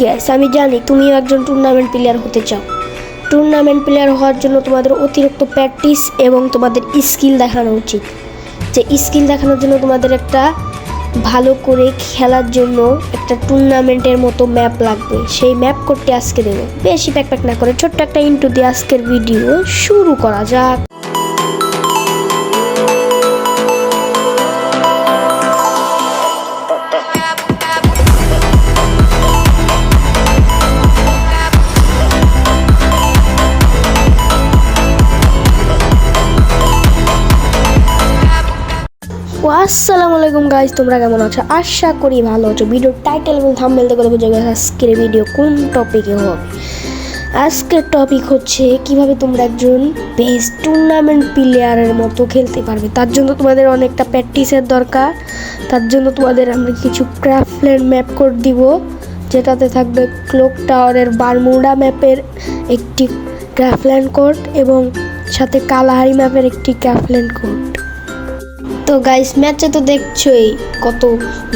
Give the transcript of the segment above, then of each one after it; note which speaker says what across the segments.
Speaker 1: Gas আমি জানি তুমিও একজন টুর্নামেন্ট প্লেয়ার হতে চাও। টুর্নামেন্ট প্লেয়ার হওয়ার জন্য তোমাদের অতিরিক্ত প্র্যাকটিস এবং তোমাদের স্কিল দেখানো উচিত। যে স্কিল দেখানোর জন্য তোমাদের একটা ভালো করে খেলার জন্য একটা টুর্নামেন্টের মতো ম্যাপ লাগবে। সেই ম্যাপ করতে আজকে দেবো। বেশি প্যাক প্যাক না করে ছোট্ট একটা ইন্টু দিয়ে আজকের ভিডিও শুরু করা যাক। আসসালামু আলাইকুম গাইজ তোমরা কেমন আছো? আশা করি ভালো আছো। ভিডিও টাইটেল এবং থাম্বনেল দেখে বুঝে গেছে আজকের ভিডিও কোন টপিকে হবে? আজকের টপিক হচ্ছে কীভাবে তোমরা একজন বেস্ট টুর্নামেন্ট প্লেয়ারের মতো খেলতে পারবে। তার জন্য তোমাদের অনেকটা প্র্যাকটিসের দরকার। তার জন্য তোমাদের আমরা কিছু ক্রাফটল্যান্ড ম্যাপ কোড দিব, যেটাতে থাকবে ক্লোক টাওয়ারের বারমুডা ম্যাপের একটি ক্রাফটল্যান্ড কোড এবং সাথে কালাহারি ম্যাপের একটি ক্রাফটল্যান্ড কোড তো গাইস ম্যাচে তো দেখছোই কত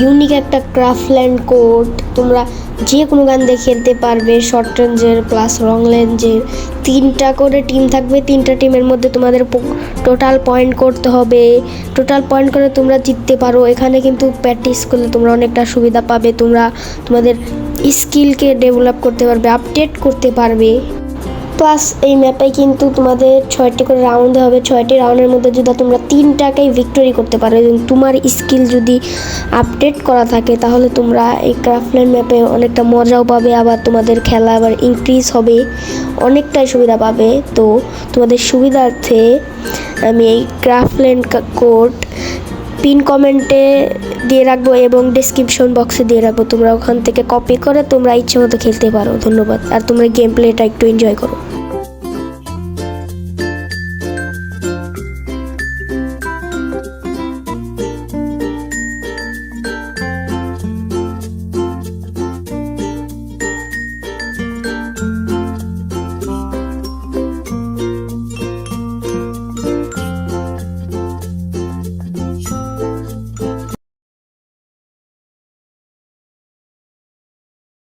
Speaker 1: ইউনিক একটা ক্রাফটল্যান্ড কোর্ট তোমরা যে কোনো গান দিয়ে খেলতে পারবে শর্ট রেঞ্জের প্লাস লং রেঞ্জের তিনটা করে টিম থাকবে, তিনটা টিমের মধ্যে তোমাদের টোটাল পয়েন্ট করতে হবে। টোটাল পয়েন্ট করে তোমরা জিততে পারো। এখানে কিন্তু প্র্যাকটিস করলে তোমরা অনেকটা সুবিধা পাবে। তোমরা তোমাদের স্কিলকে ডেভেলপ করতে পারবে আপডেট করতে পারবে। প্লাস এই ম্যাপে কিন্তু তোমাদের ছয়টি করে রাউন্ড হবে। ছয়টি রাউন্ডের মধ্যে যদি তোমরা তিনটাকেই ভিক্টোরি করতে পারো এবং তোমার স্কিল যদি আপডেট করা থাকে, তাহলে তোমরা এই ক্রাফটল্যান্ড ম্যাপে অনেকটা মজাও পাবে, আবার তোমাদের খেলা আবার ইনক্রিজ হবে, অনেকটাই সুবিধা পাবে। তো তোমাদের সুবিধার্থে আমি এই ক্রাফটল্যান্ড কোড পিন কমেন্টে দিয়ে রাখব এবং ডিসক্রিপশন বক্সে দিয়ে রাখব। তোমরা ওখান থেকে কপি করে তোমরা ইচ্ছে মতো খেলতে পারো। ধন্যবাদ। আর তোমরা গেম প্লেটা একটু এনজয় করো।